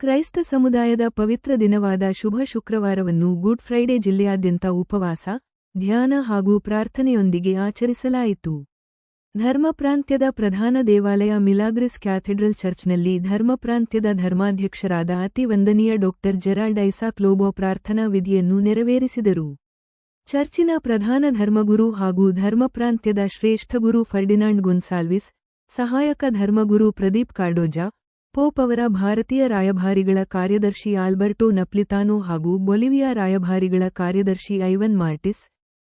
ಕ್ರೈಸ್ತ ಸಮುದಾಯದ ಪವಿತ್ರ ದಿನವಾದ ಶುಭ ಶುಕ್ರವಾರವನ್ನು ಗುಡ್ ಫ್ರೈಡೆ ಜಿಲ್ಲೆಯಾದ್ಯಂತ ಉಪವಾಸ, ಧ್ಯಾನ ಹಾಗೂ ಪ್ರಾರ್ಥನೆಯೊಂದಿಗೆ ಆಚರಿಸಲಾಯಿತು. ಧರ್ಮಪ್ರಾಂತ್ಯದ ಪ್ರಧಾನ ದೇವಾಲಯ ಮಿಲಾಗ್ರಿಸ್ ಕ್ಯಾಥೆಡ್ರಲ್ ಚರ್ಚ್ನಲ್ಲಿ ಧರ್ಮಪ್ರಾಂತ್ಯದ ಧರ್ಮಾಧ್ಯಕ್ಷರಾದ ಅತಿ ವಂದನೀಯ ಡಾಕ್ಟರ್ ಜೆರಾಲ್ಡ್ ಲೋಬೋ ಪ್ರಾರ್ಥನಾ ವಿಧಿಯನ್ನು ನೆರವೇರಿಸಿದರು. ಚರ್ಚಿನ ಪ್ರಧಾನ ಧರ್ಮಗುರು ಹಾಗೂ ಧರ್ಮಪ್ರಾಂತ್ಯದ ಶ್ರೇಷ್ಠ ಗುರು ಫರ್ಡಿನಾಂಡ್ ಗುನ್ಸಾಲ್ವಿಸ್ ಸಹಾಯಕ ಧರ್ಮಗುರು ಪ್ರದೀಪ್ ಕಾರ್ಡೋಜಾ ಪೋಪ್ ಅವರ ಭಾರತೀಯ ರಾಯಭಾರಿಗಳ ಕಾರ್ಯದರ್ಶಿ ಆಲ್ಬರ್ಟೊ ನಪ್ಲಿತಾನೋ ಹಾಗೂ ಬೊಲಿವಿಯಾ ರಾಯಭಾರಿಗಳ ಕಾರ್ಯದರ್ಶಿ ಐವನ್ ಮಾರ್ಟಿಸ್,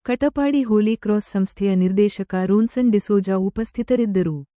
ಕಟಪಾಡಿ ಹೋಲಿ ಕ್ರಾಸ್ ಸಂಸ್ಥೆಯ ನಿರ್ದೇಶಕ ರೋನ್ಸನ್ ಡಿಸೋಜಾ ಉಪಸ್ಥಿತರಿದ್ದರು.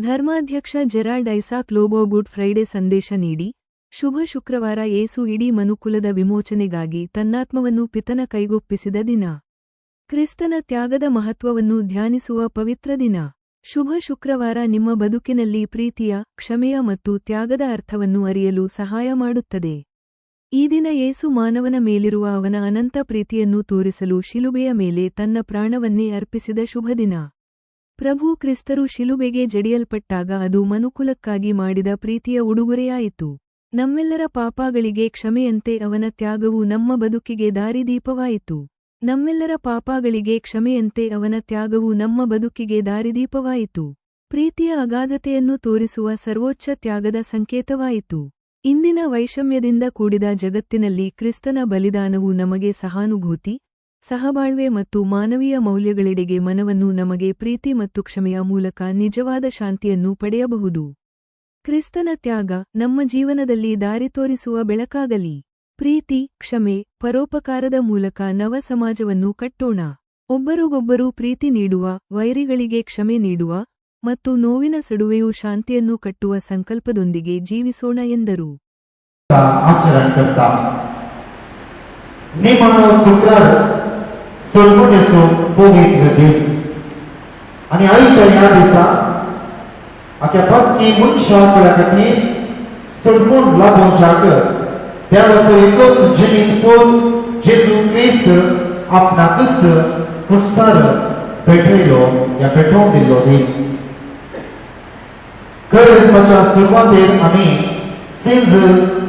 ಧರ್ಮಾಧ್ಯಕ್ಷ Gerald Isaac Lobo Good Friday ಸಂದೇಶ ನೀಡಿ, ಶುಭ ಶುಕ್ರವಾರ ಏಸು ಇಡೀ ಮನುಕುಲದ ವಿಮೋಚನೆಗಾಗಿ ತನ್ನಾತ್ಮವನ್ನು ಪಿತನ ಕೈಗೊಪ್ಪಿಸಿದ ದಿನ. ಕ್ರಿಸ್ತನ ತ್ಯಾಗದ ಮಹತ್ವವನ್ನು ಧ್ಯಾನಿಸುವ ಪವಿತ್ರ ದಿನ. ಶುಭ ಶುಕ್ರವಾರ ನಿಮ್ಮ ಬದುಕಿನಲ್ಲಿ ಪ್ರೀತಿಯ, ಕ್ಷಮೆಯ ಮತ್ತು ತ್ಯಾಗದ ಅರ್ಥವನ್ನು ಅರಿಯಲು ಸಹಾಯ ಮಾಡುತ್ತದೆ. ಈ ದಿನ ಏಸು ಮಾನವನ ಮೇಲಿರುವ ಅವನ ಅನಂತ ಪ್ರೀತಿಯನ್ನು ತೋರಿಸಲು ಶಿಲುಬೆಯ ಮೇಲೆ ತನ್ನ ಪ್ರಾಣವನ್ನೇ ಅರ್ಪಿಸಿದ ಶುಭ ದಿನ. ಪ್ರಭು ಕ್ರಿಸ್ತರು ಶಿಲುಬೆಗೆ ಜಡಿಯಲ್ಪಟ್ಟಾಗ ಅದು ಮನುಕುಲಕ್ಕಾಗಿ ಮಾಡಿದ ಪ್ರೀತಿಯ ಉಡುಗೊರೆಯಾಯಿತು. ನಮ್ಮೆಲ್ಲರ ಪಾಪಗಳಿಗೆ ಕ್ಷಮೆಯಂತೆ ಅವನ ತ್ಯಾಗವು ನಮ್ಮ ಬದುಕಿಗೆ ದಾರಿದೀಪವಾಯಿತು. ನಮ್ಮೆಲ್ಲರ ಪಾಪಗಳಿಗೆ ಕ್ಷಮೆಯಂತೆ ಅವನ ತ್ಯಾಗವು ನಮ್ಮ ಬದುಕಿಗೆ ದಾರಿದೀಪವಾಯಿತು. ಪ್ರೀತಿಯ ಅಗಾಧತೆಯನ್ನು ತೋರಿಸುವ ಸರ್ವೋಚ್ಚ ತ್ಯಾಗದ ಸಂಕೇತವಾಯಿತು. ಇಂದಿನ ವೈಷಮ್ಯದಿಂದ ಕೂಡಿದ ಜಗತ್ತಿನಲ್ಲಿ ಕ್ರಿಸ್ತನ ಬಲಿದಾನವು ನಮಗೆ ಸಹಾನುಭೂತಿ ಸಹಬಾಳ್ವೆ ಮತ್ತು ಮಾನವೀಯ ಮೌಲ್ಯಗಳೆಡೆಗೆ ಮನವನ್ನು ನಮಗೆ ಪ್ರೀತಿ ಮತ್ತು ಕ್ಷಮೆಯ ಮೂಲಕ ನಿಜವಾದ ಶಾಂತಿಯನ್ನು ಪಡೆಯಬಹುದು. ಕ್ರಿಸ್ತನ ತ್ಯಾಗ ನಮ್ಮ ಜೀವನದಲ್ಲಿ ದಾರಿ ತೋರಿಸುವ ಬೆಳಕಾಗಲಿ. ಪ್ರೀತಿ, ಕ್ಷಮೆ, ಪರೋಪಕಾರದ ಮೂಲಕ ನವ ಸಮಾಜವನ್ನು ಕಟ್ಟೋಣ. ಒಬ್ಬರಿಗೊಬ್ಬರು ಪ್ರೀತಿ ನೀಡುವ, ವೈರಿಗಳಿಗೆ ಕ್ಷಮೆ ನೀಡುವ ಮತ್ತು ನೋವಿನ ಸಡುವೆಯು ಶಾಂತಿಯನ್ನು ಕಟ್ಟುವ ಸಂಕಲ್ಪದೊಂದಿಗೆ ಜೀವಿಸೋಣ ಎಂದರು. ಆಚರಣೆ करता असो शुक्रार पवित्र दीस. आनी आईच्या ह्या दिसा आख्या भक्ती मनशाक खातीर सडमून लाभोवच्याक त्या देवाचो एकच जिणीत पोत जेजू क्रिस्त आपणाकच खुर्सार भेटयलो या भेटोवन दिल्लो दीस. करिस्माच्या सुरवातेर आमी सेंज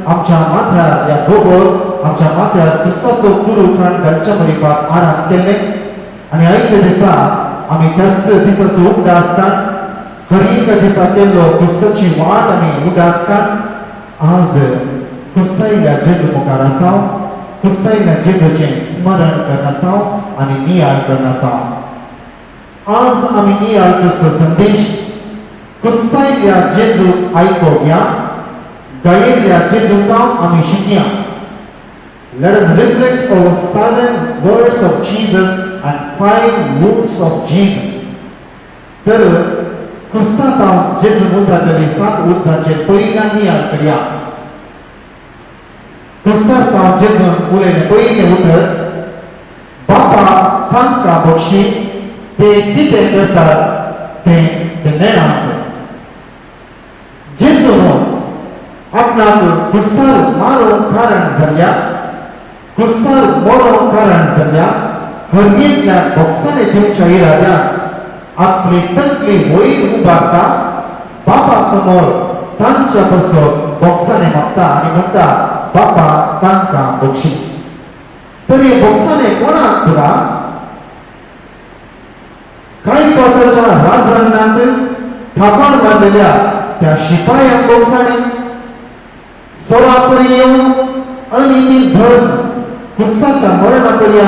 आमच्या माथ्यार या गोबर आमच्या माथ्यात विश्वासो गुरु उपरांत घालच्या मरिपात आराम केले आणि आयच्या दिसा आमी त्याच दिसाचो उगदास काण हरीक दिसा केल्लो गुस्साची वाट आमी उगदास काण आज खुस्सायल्या जेजू मुखार आसाव खुस्सायल्या जेजूचें स्मरण करन आसाव आनी नियाळ करन आसाव आज आमी नियाळ कसो संदेश खुस्सायल्या जेजू आयकोवया गायेल्या जेजूका आम्ही शिकया. Let us reflect our seven words of Jesus and five wounds of Jesus. तर खुर्सांत हांव जेजू मुसागली सात उतरांचेर पयल्यान नियाळ करया खुर्सांत हांव जेजून उलयलें पयलें उतर बापा तांकां बक्षी ते कितें करतात तें ते नेणात जेजून आपणाक खुर्सार मारूंक कारण जाल्ल्या खुर्सार मरोंक कारण जाल्ल्या हरयेंतल्या बोक्साने दिवच्या इराद्यान आपली तकली वयर उबारता बापा समोर तांच्या पासून बोक्साने मागता आनी म्हणटा बापा तांकां बक्षी तर हे बोक्साने कोणाक पुरा काही पासाच्या राजरणांत थापण मारलेल्या त्या शिपायांक बोक्साने सोळापरी येऊन 구사자 머르나토리아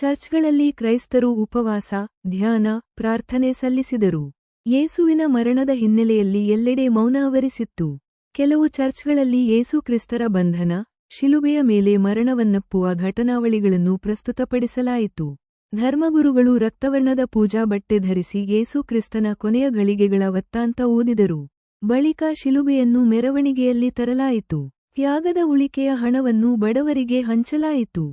ಚರ್ಚ್ಗಳಲ್ಲಿ ಕ್ರೈಸ್ತರು ಉಪವಾಸ, ಧ್ಯಾನ, ಪ್ರಾರ್ಥನೆ ಸಲ್ಲಿಸಿದರು. ಯೇಸುವಿನ ಮರಣದ ಹಿನ್ನೆಲೆಯಲ್ಲಿ ಎಲ್ಲೆಡೆ ಮೌನಾವರಿಸಿತ್ತು ಕೆಲವು ಚರ್ಚ್ಗಳಲ್ಲಿ ಯೇಸು ಕ್ರಿಸ್ತರ ಬಂಧನ, ಶಿಲುಬೆಯ ಮೇಲೆ ಮರಣವನ್ನಪ್ಪುವ ಘಟನಾವಳಿಗಳನ್ನು ಪ್ರಸ್ತುತಪಡಿಸಲಾಯಿತು. ಧರ್ಮಗುರುಗಳು ರಕ್ತವರ್ಣದ ಪೂಜಾ ಬಟ್ಟೆ ಧರಿಸಿ ಯೇಸು ಕ್ರಿಸ್ತನ ಕೊನೆಯ ಗಳಿಗೆಗಳ ವತ್ತಾಂತ ಓದಿದರು. ಬಳಿಕ ಶಿಲುಬೆಯನ್ನು ಮೆರವಣಿಗೆಯಲ್ಲಿ ತರಲಾಯಿತು. ತ್ಯಾಗದ ಉಳಿಕೆಯ ಹಣವನ್ನು ಬಡವರಿಗೆ ಹಂಚಲಾಯಿತು.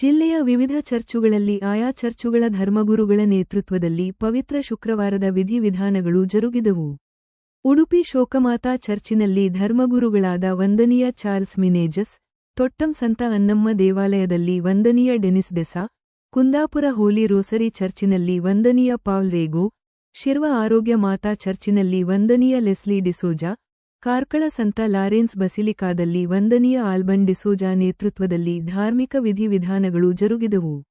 ಜಿಲ್ಲೆಯ ವಿವಿಧ ಚರ್ಚುಗಳಲ್ಲಿ ಆಯಾ ಚರ್ಚುಗಳ ಧರ್ಮಗುರುಗಳ ನೇತೃತ್ವದಲ್ಲಿ ಪವಿತ್ರ ಶುಕ್ರವಾರದ ವಿಧಿವಿಧಾನಗಳು ಜರುಗಿದವು. ಉಡುಪಿ ಶೋಕಮಾತಾ ಚರ್ಚಿನಲ್ಲಿ ಧರ್ಮಗುರುಗಳಾದ ವಂದನೀಯ ಚಾರ್ಲ್ಸ್ ಮಿನೇಜಸ್, ತೊಟ್ಟಂ ಸಂತ ಅನ್ನಮ್ಮ ದೇವಾಲಯದಲ್ಲಿ ವಂದನೀಯ ಡೆನಿಸ್ ಬೆಸಾ, ಕುಂದಾಪುರ ಹೋಲಿ ರೋಸರಿ ಚರ್ಚಿನಲ್ಲಿ ವಂದನೀಯ ಪಾಲ್ ರೇಗೋ, ಶಿರ್ವ ಆರೋಗ್ಯ ಮಾತಾ ಚರ್ಚಿನಲ್ಲಿ ವಂದನೀಯ ಲೆಸ್ಲಿ ಡಿಸೋಜಾ ಕಾರ್ಕಳ ಸಂತ ಲಾರೆನ್ಸ್ ಬಸಿಲಿಕಾದಲ್ಲಿ ವಂದನೀಯ ಆಲ್ಬನ್ ಡಿಸೋಜಾ ನೇತೃತ್ವದಲ್ಲಿ ಧಾರ್ಮಿಕ ವಿಧಿವಿಧಾನಗಳು ಜರುಗಿದವು.